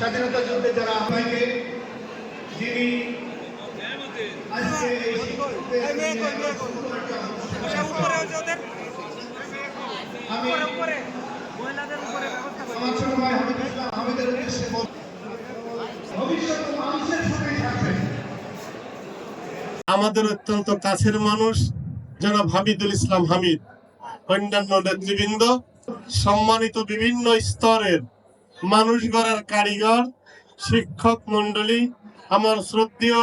স্বাধীনতা যুদ্ধে যারা আমাকে যিনি আজকে এই আমি আমার ছোট ভাই হামিদুল ইসলাম হামিদের উদ্দেশ্যে ভবিষ্যৎ মানুষের সাথেই থাকবে আমাদের অত্যন্ত কাছের মানুষ জনাব হামিদুল ইসলাম হামিদ অন্যান্য নেতৃবৃন্দ সম্মানিত বিভিন্ন স্তরের মানুষ গড়ার কারিগর, শিক্ষক মন্ডলী আমার শ্রদ্ধেয়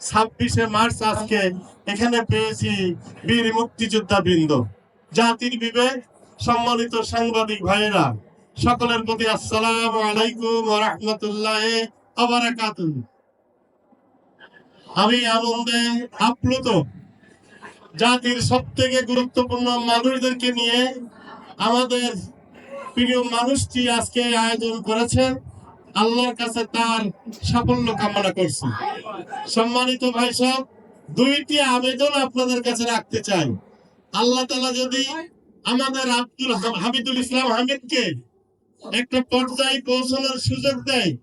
ছাব্বিশে মার্চ আজকে এখানে পেয়েছি বীর মুক্তিযোদ্ধা বৃন্দ জাতির বিবেক, সম্মানিত সাংবাদিক ভাইয়েরা। সকলের প্রতি আসসালাম আলাইকুম রহমতুল্লাহ আমি আনন্দে আপ্লুত জাতির সব থেকে গুরুত্বপূর্ণ মানুষদেরকে নিয়ে আমাদের প্রিয় মানুষটি আজকে আয়োজন করেছেন আল্লাহর কাছে তার সাফল্য কামনা করছি। সম্মানিত ভাই সব দুইটি আবেদন আপনাদের কাছে রাখতে চাই। আল্লাহ তালা যদি আমাদের আব্দুল হাম- হামিদুল ইসলাম হামিদকে একটা পর্যায়ে পৌঁছানোর সুযোগ দেয়,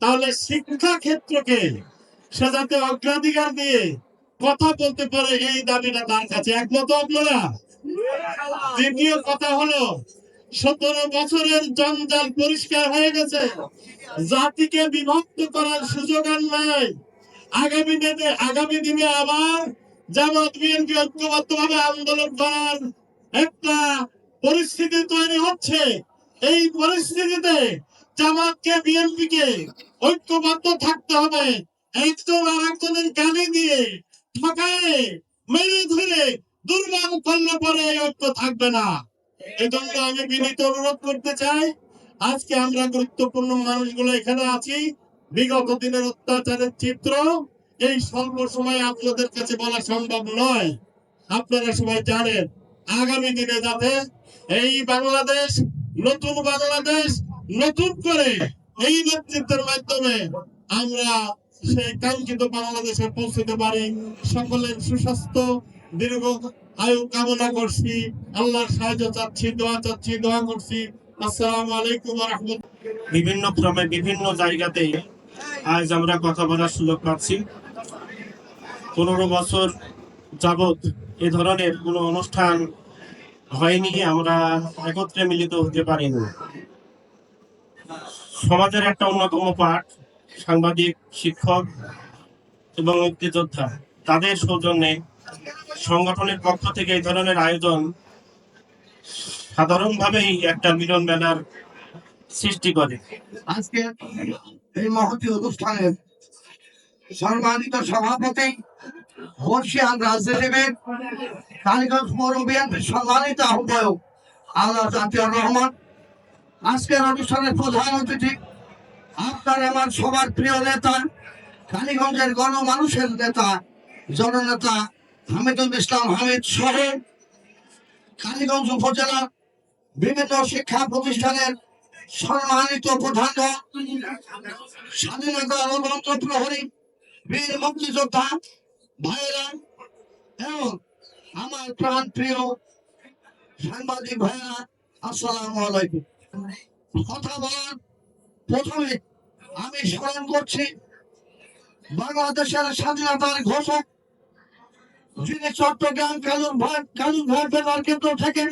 তাহলে শিক্ষা ক্ষেত্রকে সে যাতে অগ্রাধিকার দিয়ে কথা বলতে পারে, এই দাবিটা তার কাছে। একমত আপনারা? দ্বিতীয় কথা হলো সতেরো বছরের জঞ্জাল পরিষ্কার হয়ে গেছে। জাতিকে বিভক্ত করার সুযোগ নাই। আগামী দিনে আগামী দিনে আবার জামাত বিএনপি ঐক্যবদ্ধ ভাবে আন্দোলন করার একটা পরিস্থিতি তৈরি হচ্ছে। এই পরিস্থিতিতে জামাতকে বিএনপি কে ঐক্যবদ্ধ থাকতে হবে। একজন আর একজনের গালি দিয়ে ঠকায় মেরে ধরে দুর্বল করলে পরে ঐক্য থাকবে না। এজন্য আমি বিনীত অনুরোধ করতে চাই, আজকে আমরা গুরুত্বপূর্ণ মানুষগুলো এখানে আছি। বিগত দিনের অত্যাচারের চিত্র, এই স্বল্প আপনাদের কাছে বলা সম্ভব নয়। আপনারা সবাই জানেন, আগামী দিনে যাতে এই বাংলাদেশ, নতুন বাংলাদেশ, নতুন করে এই নেতৃত্বের মাধ্যমে আমরা সেই কাঙ্ক্ষিত বাংলাদেশে পৌঁছতে পারি। সকলের সুস্বাস্থ্য দীর্ঘ আয়ু কামনা করছি। আল্লাহর সাহায্য চাচ্ছি, দোয়া চাচ্ছি, দোয়া করছি। আসসালামু আলাইকুম বিভিন্ন ক্রমে বিভিন্ন জায়গাতে আজ আমরা কথা বলার সুযোগ পাচ্ছি। পনেরো বছর যাবত এ ধরনের কোনো অনুষ্ঠান হয়নি আমরা একত্রে মিলিত হতে পারিনি। সমাজের একটা অন্যতম পাঠ, সাংবাদিক, শিক্ষক এবং মুক্তিযোদ্ধা, তাদের সৌজন্যে সংগঠনের পক্ষ থেকে এই ধরনের আয়োজন সাধারণভাবেই একটা মিলন মেলার সৃষ্টি করে। আজকে এই মহতি অনুষ্ঠানের সম্মানিত সভাপতি বর্ষিয়ান রাজনীতিবিদ কালীগঞ্জ পৌর সম্মানিত আহ্বায়ক আল্লাহ জাতীয় রহমান। আজকের অনুষ্ঠানের প্রধান অতিথি আপনার আমার সবার প্রিয় নেতা, কালীগঞ্জের গণমানুষের নেতা, জননেতা হামিদুল ইসলাম হামিদ সহ কালীগঞ্জ উপজেলার বিভিন্ন শিক্ষা প্রতিষ্ঠানের সম্মানিত প্রধান স্বাধীনতা অনন্ত প্রহরী বীর মুক্তিযোদ্ধা ভাইয়েরা এবং আমার প্রাণ প্রিয় সাংবাদিক ভাইয়েরা, আসসালাম আলাইকুম। কথা বলার প্রথমে আমি স্মরণ করছি বাংলাদেশের স্বাধীনতার ঘোষক যিনি চট্টগ্রাম কালুর ভাট কালুর ভাট বেতার কেন্দ্র থেকে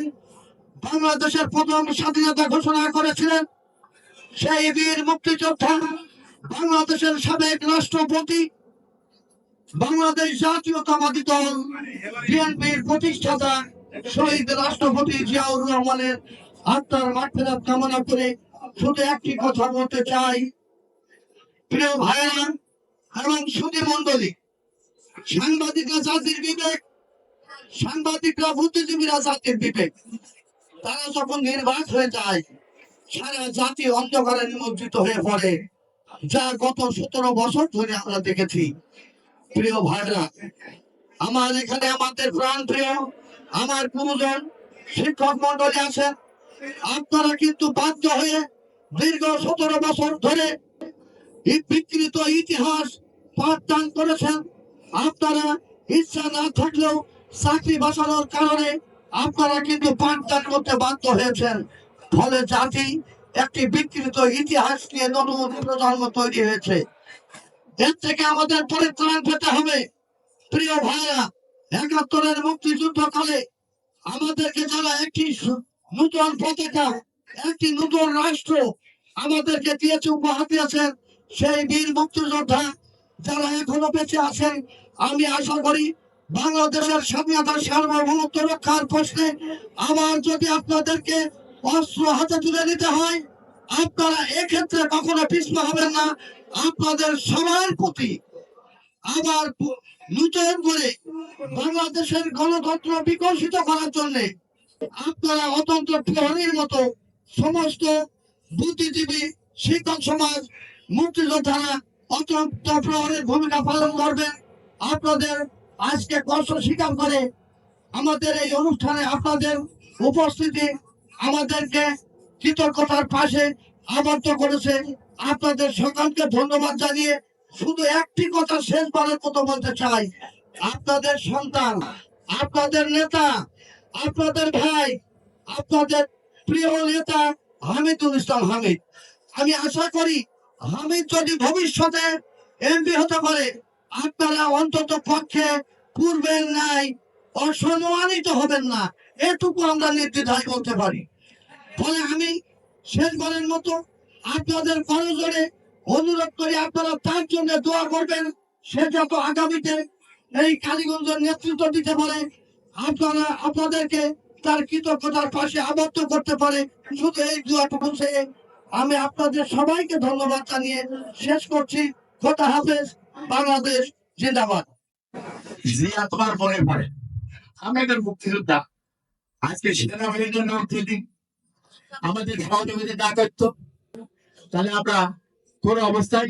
বাংলাদেশের প্রথম স্বাধীনতা ঘোষণা করেছিলেন, সেই বীর মুক্তিযোদ্ধা বাংলাদেশের সাবেক রাষ্ট্রপতি, বাংলাদেশ জাতীয়তাবাদী দল, বিএনপির প্রতিষ্ঠাতা শহীদ রাষ্ট্রপতি জিয়াউর রহমানের আত্মার মাঠফেরাত কামনা করে শুধু একটি কথা বলতে চাই। প্রিয় ভাইয়েরা এবং সুধী মন্ডলী সাংবাদিকরা জাতির বিবেক, সাংবাদিকরা বুদ্ধিজীবীরা বিবেক। তারা যখন হয়ে যায়, সারা জাতি অন্ধকারে নিমজ্জিত হয়ে পড়ে। যা গত সতেরো বছর ধরে আমরা দেখেছি। প্রিয় ভাইরা, আমার এখানে আমাদের প্রাণ প্রিয় আমার গুরুজন শিক্ষক মন্ডলী আছেন। আপনারা কিন্তু বাধ্য হয়ে দীর্ঘ সতেরো বছর ধরে বিকৃত ইতিহাস পাঠদান করেছেন। আপনারা ইচ্ছা না থাকলেও চাকরি বাঁচানোর কারণে আপনারা কিন্তু পাঠদান করতে বাধ্য হয়েছেন। ফলে জাতি একটি বিকৃত ইতিহাস নিয়ে নতুন প্রজন্ম তৈরি হয়েছে। এর থেকে আমাদের পরিত্রাণ পেতে হবে। প্রিয় ভাইরা, একাত্তরের মুক্তিযুদ্ধ মুক্তিযুদ্ধকালে আমাদেরকে যারা একটি নূতন পতাকা, একটি নতুন রাষ্ট্র আমাদেরকে দিয়েছে, উপহার দিয়েছেন, সেই বীর মুক্তিযোদ্ধা যারা এখনও বেঁচে আছেন, আমি আশা করি বাংলাদেশের স্বাধীনতা সার্বভৌমত্ব রক্ষার প্রশ্নে আবার যদি আপনাদেরকে অস্ত্র হাতে তুলে নিতে হয়, আপনারা এক্ষেত্রে কখনো পিছপা হবেন না। আপনাদের সবার প্রতি আবার নূতন করে বাংলাদেশের গণতন্ত্র বিকশিত করার জন্য আপনারা অতন্ত্র প্রহরীর মতো সমস্ত বুদ্ধিজীবী, শিক্ষক সমাজ, মুক্তিযোদ্ধারা প্রহরীর ভূমিকা পালন করবেন। আপনাদের আজকে কষ্ট স্বীকার করে আমাদের এই অনুষ্ঠানে আপনাদের উপস্থিতি আমাদেরকে কৃতজ্ঞতার পাশে আবদ্ধ করেছে। আপনাদের সকলকে ধন্যবাদ জানিয়ে শুধু একটি কথা শেষবারের মতো বলতে চাই। আপনাদের সন্তান, আপনাদের নেতা, আপনাদের ভাই, আপনাদের প্রিয় নেতা হামিদুল ইসলাম হামিদ। আমি আশা করি হামিদ যদি ভবিষ্যতে এমপি হতে পারে, আপনারা অন্তত পক্ষে পূর্বের নাই অসম্মানিত হবেন না। এটুকু আমরা নির্দ্বিধায় বলতে পারি। ফলে আমি শেষবারের মতো আপনাদের করজোরে অনুরোধ করি, আপনারা তার জন্য দোয়া করবেন। সে যত আগামীতে এই কালীগঞ্জের নেতৃত্ব দিতে পারে, আপনারা, আপনাদেরকে তার কৃতজ্ঞতার পাশে আবদ্ধ করতে পারে। শুধু এই দোয়াটুকু সে আমি আপনাদের সবাইকে ধন্যবাদ জানিয়ে শেষ করছি। খোদা হাফেজ, বাংলাদেশ জিন্দাবাদ। জিয়া তোমার মনে পড়ে। আমি মুক্তিযোদ্ধা। আজকে সেনাবাহিনীর জন্য যদি আমাদের সহযোগিতা না করতো, তাহলে আমরা কোন অবস্থায়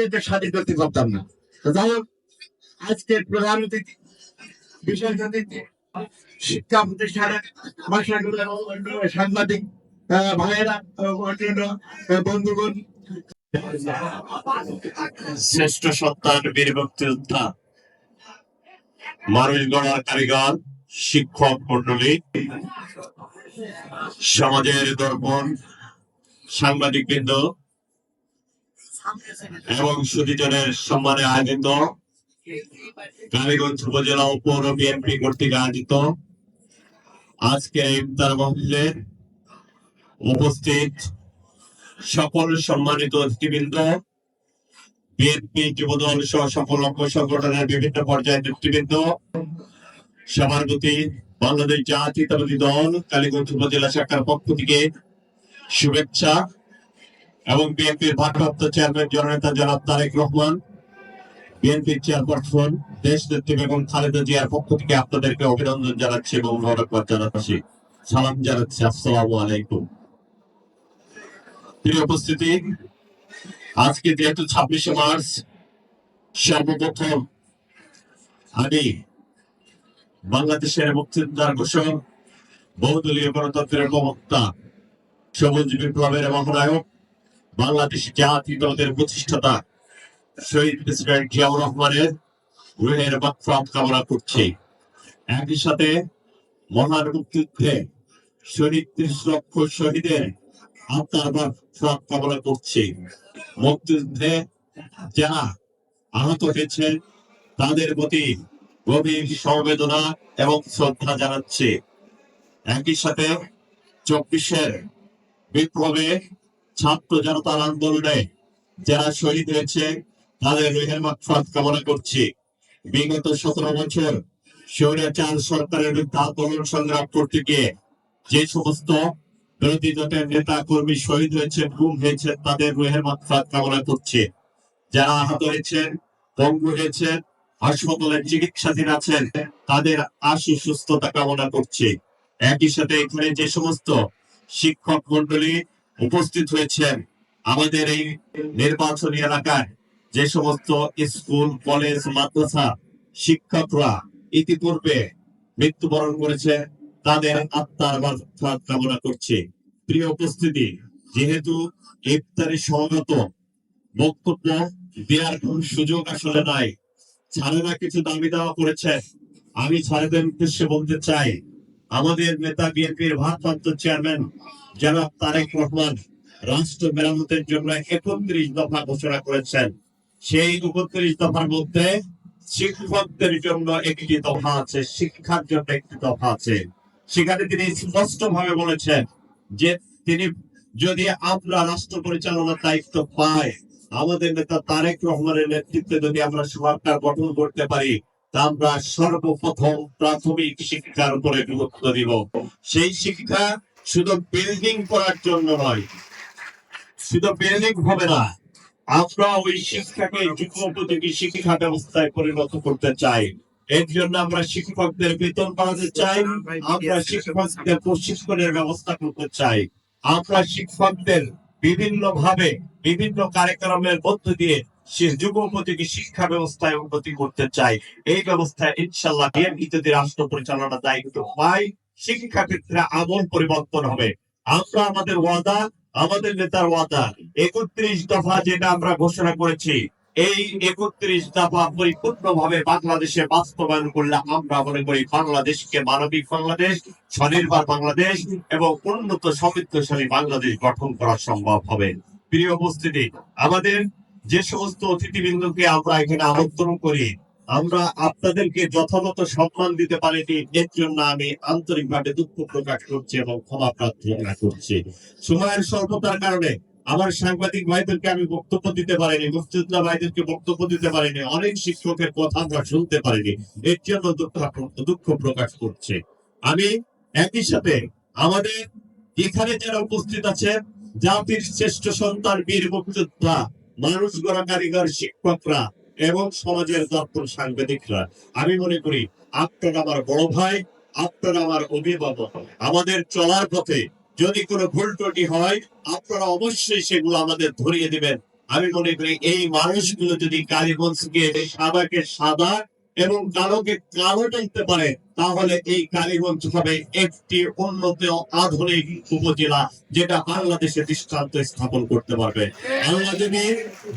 এতে স্বাধীন করতে পারতাম না। যাই হোক, আজকের প্রধান অতিথি, বিশেষ অতিথি, শিক্ষা প্রতিষ্ঠানের সাংবাদিক বন্ধুগণ। শ্রেষ্ঠ সত্তার বীর মুক্তিযোদ্ধা মানুষ গড়ার কারিগর, শিক্ষক মন্ডলী সমাজের দর্পণ সাংবাদিক বৃন্দ এবং সুদীজনের সম্মানে আয়োজিত কালীগঞ্জ উপজেলা ও পৌর বিএনপি কর্তৃক আয়োজিত আজকে ইফতার মহলে উপস্থিত সকল সম্মানিত অতিথিবৃন্দ বিএনপি যুবদল সহ সকল অঙ্গ সংগঠনের বিভিন্ন পর্যায়ের নেতৃবৃন্দ, সবার বাংলাদেশ জাতীয়তাবাদী দল, কালীগঞ্জ উপজেলা শাখার পক্ষ থেকে শুভেচ্ছা এবং বিএনপির ভারপ্রাপ্ত চেয়ারম্যান জননেতা জনাব তারেক রহমান বিএনপির চেয়ারপারসন, দেশ নেত্রী বেগম খালেদা জিয়ার পক্ষ থেকে আপনাদেরকে অভিনন্দন জানাচ্ছি এবং মোবারকবাদ জানাচ্ছি। সালাম জানাচ্ছি। আসসালামু আলাইকুম। প্রিয় উপস্থিতি, আজকে যেহেতু ছাব্বিশে মার্চ, সর্বপ্রথম আমি বাংলাদেশের মুক্তিযোদ্ধার ঘোষক, বহুদলীয় গণতন্ত্রের প্রবক্তা সবুজ বিপ্লবের মহানায়ক, বাংলাদেশ জাতীয় দলের প্রতিষ্ঠাতা শহীদ প্রেসিডেন্ট জিয়াউর রহমানের গৃহের মাত্রাত কামনা করছি। একই সাথে মহান মুক্তিযুদ্ধে শহীদ ত্রিশ লক্ষ শহীদের আত্মার মাত্রাত কামনা করছি। মুক্তিযুদ্ধে যারা আহত হয়েছে, তাদের প্রতি গভীর সমবেদনা এবং শ্রদ্ধা জানাচ্ছে। একই সাথে চব্বিশের বিপ্লবে ছাত্র জনতার আন্দোলনে যারা শহীদ হয়েছে, তাদের রুহের কামনা করছি। বিগত সতেরো বছর স্বৈরাচার সরকারের বিরুদ্ধে আন্দোলন সংগ্রাম করতে গিয়ে যে সমস্ত বিরোধী দলের নেতা কর্মী শহীদ হয়েছে গুম হয়েছে তাদের রুহের কামনা করছে। যারা আহত হয়েছেন, পঙ্গু হয়েছেন হাসপাতালে চিকিৎসাধীন আছেন, তাদের আশু সুস্থতা কামনা করছে। একই সাথে এখানে যে সমস্ত শিক্ষক মন্ডলী উপস্থিত হয়েছেন, আমাদের এই নির্বাচনী এলাকায় যে সমস্ত স্কুল, কলেজ, মাদ্রাসা শিক্ষকরা ইতিপূর্বে মৃত্যুবরণ করেছে তাদের আত্মার মাগফিরাত কামনা করছে। প্রিয় উপস্থিতি, যেহেতু ইফতারি সমাগত বক্তব্য দেওয়ার কোন সুযোগ আসলে নাই। ছাড়েরা কিছু দাবি দেওয়া করেছে। আমি ছাড়েদের উদ্দেশ্যে বলতে চাই, আমাদের নেতা বিএনপির ভারপ্রাপ্ত চেয়ারম্যান জনাব তারেক রহমান রাষ্ট্র মেরামতের জন্য একত্রিশ দফা ঘোষণা করেছেন। সেই একত্রিশ দফার মধ্যে শিক্ষকদের জন্য একটি দফা আছে, শিক্ষার জন্য একটি দফা আছে। সেখানে তিনি স্পষ্ট ভাবে বলেছেন যে তিনি যদি আমরা রাষ্ট্র পরিচালনার দায়িত্ব পাই, আমাদের নেতা তারেক রহমানের নেতৃত্বে যদি আমরা সরকার গঠন করতে পারি আমরা সর্বপ্রথম প্রাথমিক শিক্ষার উপরে গুরুত্ব দিব। সেই শিক্ষা শুধু বিল্ডিং করার জন্য নয়, শুধু বিল্ডিং হবে না, আমরা ওই শিক্ষাকে যুগ শিক্ষা ব্যবস্থায় পরিণত করতে চাই। এর জন্য আমরা শিক্ষকদের বেতন বাড়াতে চাই, আমরা শিক্ষকদের প্রশিক্ষণের ব্যবস্থা করতে চাই। আমরা শিক্ষকদের বিভিন্ন ভাবে বিভিন্ন কার্যক্রমের মধ্য দিয়ে সে শিক্ষা ব্যবস্থায় উন্নতি করতে চাই। এই ব্যবস্থায় ইনশাল্লাহ যদি রাষ্ট্র পরিচালনার দায়িত্ব শিক্ষা ক্ষেত্রে আমল পরিবর্তন হবে। আমরা আমাদের ওয়াদা, আমাদের নেতার ওয়াদা, একত্রিশ দফা যেটা আমরা ঘোষণা করেছি এই একত্রিশ দফা পরিপূর্ণ ভাবে বাংলাদেশে বাস্তবায়ন করলে আমরা মনে করি বাংলাদেশকে মানবিক বাংলাদেশ, স্বনির্ভর বাংলাদেশ এবং উন্নত সমৃদ্ধশালী বাংলাদেশ গঠন করা সম্ভব হবে। প্রিয় উপস্থিতি, আমাদের যে সমস্ত অতিথিবৃন্দকে আমরা এখানে আমন্ত্রণ করি, আমরা আপনাদেরকে যথাযথ সম্মান দিতে পারিনি, এর জন্য আমি আন্তরিকভাবে দুঃখ প্রকাশ করছি এবং ক্ষমা প্রার্থনা করছি। সময়ের স্বল্পতার কারণে আমার সাংবাদিক ভাইদেরকে আমি বক্তব্য দিতে পারিনি মুক্তিযোদ্ধা ভাইদেরকে বক্তব্য দিতে পারিনি, অনেক শিক্ষকের কথা আমরা শুনতে পারিনি। এর জন্য দুঃখ প্রকাশ করছে। আমি একই সাথে আমাদের এখানে যারা উপস্থিত আছে জাতির শ্রেষ্ঠ সন্তান বীর মুক্তিযোদ্ধা মানুষ গড়া কারিগর শিক্ষকরা এবং সমাজের দর্পণ সাংবাদিকরা। আমি মনে করি, আপনারা আমার বড় ভাই, আপনারা আমার অভিভাবক। আমাদের চলার পথে যদি কোনো ভুল ত্রুটি হয়, আপনারা অবশ্যই সেগুলো আমাদের ধরিয়ে দিবেন। আমি মনে করি এই মানুষগুলো যদি কালীগঞ্জকে সাদাকে সাদা এবং কালোকে কালো টানতে পারে, তাহলে এই কালীগঞ্জ হবে একটি উন্নত আধুনিক উপজেলা যেটা বাংলাদেশে দৃষ্টান্ত স্থাপন করতে পারবে। আল্লাহ যদি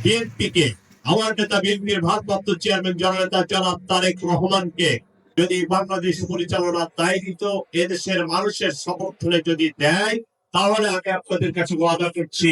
বিএনপিকে, আমার নেতা বিএনপির ভারপ্রাপ্ত চেয়ারম্যান জননেতা জনাব তারেক রহমানকে যদি বাংলাদেশ পরিচালনার দায়িত্ব এদেশের মানুষের সমর্থনে যদি দেয়, তাহলে আমি আপনাদের কাছে ওয়াদা করছি,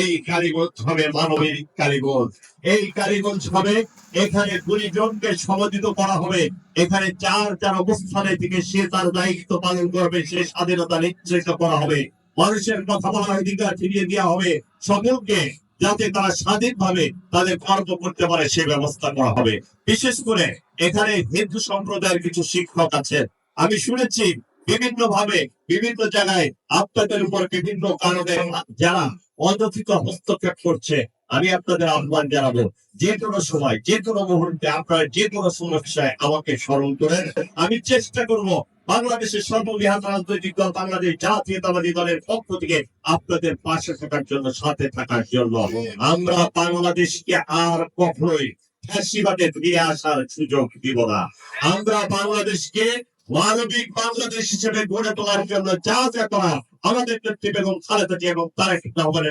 এই কারিগঞ্জ হবে মানবের কালীগঞ্জ এই কালীগঞ্জ হবে, এখানে গুণীজনকে সমধিত করা হবে। এখানে চার চার অবস্থানে থেকে সে তার দায়িত্ব পালন করবে, সে স্বাধীনতা নিশ্চিত করা হবে। মানুষের কথা বলার অধিকার ফিরিয়ে দেওয়া হবে। সকলকে যাতে তারা স্বাধীনভাবে তাদের কর্ম করতে পারে, সে ব্যবস্থা করা হবে। বিশেষ করে এখানে হিন্দু সম্প্রদায়ের কিছু শিক্ষক আছে। আমি শুনেছি বিভিন্ন ভাবে বিভিন্ন জায়গায় আপনাদের উপর বিভিন্ন কারণে যারা অযথিত হস্তক্ষেপ করছে আমি আপনাদের আহ্বান জানাব, যে কোনো সময়, যে কোনো মুহূর্তে আপনারা যে কোনো সমস্যায় আমাকে স্মরণ করেন। আমি চেষ্টা করব বাংলাদেশের সর্ববৃহৎ রাজনৈতিক দল, বাংলাদেশ জাতীয়তাবাদী দলের পক্ষ থেকে আপনাদের পাশে থাকার জন্য, সাথে থাকার জন্য। আমরা বাংলাদেশকে আর কখনোই ফ্যাসিবাদে ফিরে আসার সুযোগ দিব না। আমরা বাংলাদেশকে মানবিক বাংলাদেশ হিসেবে গড়ে তোলার জন্য যা যা করা আমাদের নেত্রী বেগম খালেদা জিয়া এবং তারেক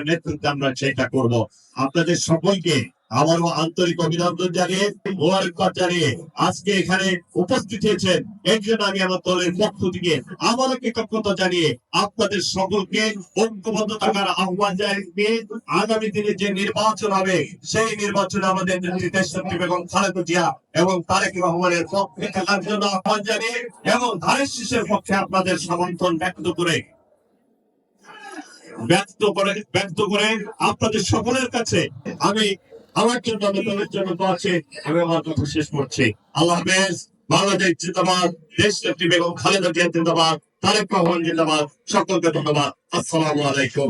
নেতৃত্বে আমরা সেটা করব। আপনাদের সকলকে আবারও আন্তরিক অভিনন্দন জানিয়ে মোবারকবাদ জানিয়ে আজকে এখানে উপস্থিত হয়েছেন এর জন্য আমি আমার দলের পক্ষ থেকে আবারও কৃতজ্ঞতা জানিয়ে আপনাদের সকলকে ঐক্যবদ্ধ থাকার আহ্বান জানিয়ে আগামী দিনে যে নির্বাচন হবে, সেই নির্বাচনে আমাদের নেত্রী দেশনেত্রী বেগম খালেদা জিয়া এবং তারেক রহমানের পক্ষে থাকার জন্য আহ্বান জানিয়ে এবং ধানের শীষের পক্ষে আপনাদের সমর্থন ব্যক্ত করে। ব্যক্ত করে ব্যক্ত করে আপনাদের সকলের কাছে আমি আমার জন্য তোমার জন্য দোয়া আছে আমি আমার কথা শেষ করছি। আল্লাহ হাফেজ, বাংলাদেশ জিন্দাবাদ, দেশ নেত্রী বেগম খালেদা জিয়া জিন্দাবাদ, তারেক রহমান জিন্দাবাদ, সকলকে ধন্যবাদ। আসসালামু আলাইকুম।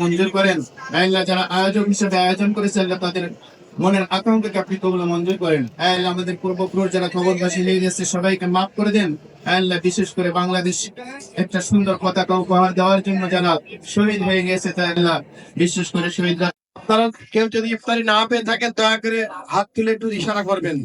মঞ্জুর করেন যারা আয়োজক হিসেবে আয়োজন করেছেন তাদের মনের আকাঙ্ক্ষাকে আপনি কবুল মঞ্জুর করেন। আল্লাহ আমাদের পূর্বপুরুষ যারা খবরবাসী নিয়ে গেছে সবাইকে মাফ করে দেন। আল্লাহ বিশেষ করে বাংলাদেশ একটা সুন্দর পতাকা উপহার দেওয়ার জন্য যারা শহীদ হয়ে গেছে তাই আল্লাহ বিশেষ করে শহীদরা। আপনারা কেউ যদি ইফতারি না পেয়ে থাকেন দয়া করে হাত তুলে একটু ইশারা করবেন।